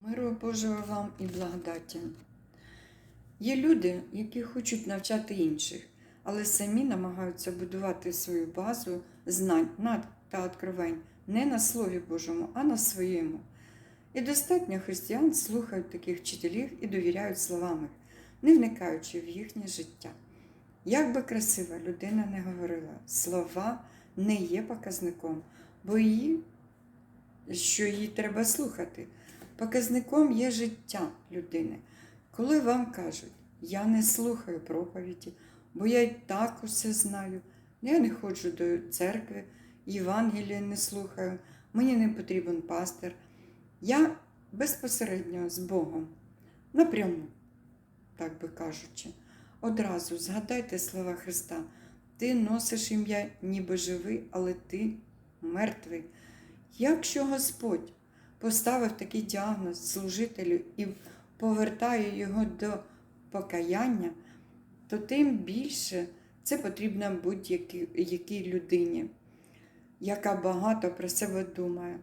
Миру Божого вам і благодаті. Є люди, які хочуть навчати інших, але самі намагаються будувати свою базу знань над та откровень не на Слові Божому, а на своєму. І достатньо християн слухають таких вчителів і довіряють словам не вникаючи в їхнє життя. Як би красива людина не говорила, слова не є показником, бо її, що її треба слухати. Показником є життя людини. Коли вам кажуть, я не слухаю проповіді, бо я й так усе знаю, я не ходжу до церкви, Євангелія не слухаю, мені не потрібен пастир. Я безпосередньо з Богом, напряму, так би кажучи. Одразу згадайте слова Христа. Ти носиш ім'я ніби живий, але ти мертвий. Якщо Господь поставив такий діагноз служителю і повертаю його до покаяння, то тим більше це потрібно будь-якій якій людині, яка багато про себе думає.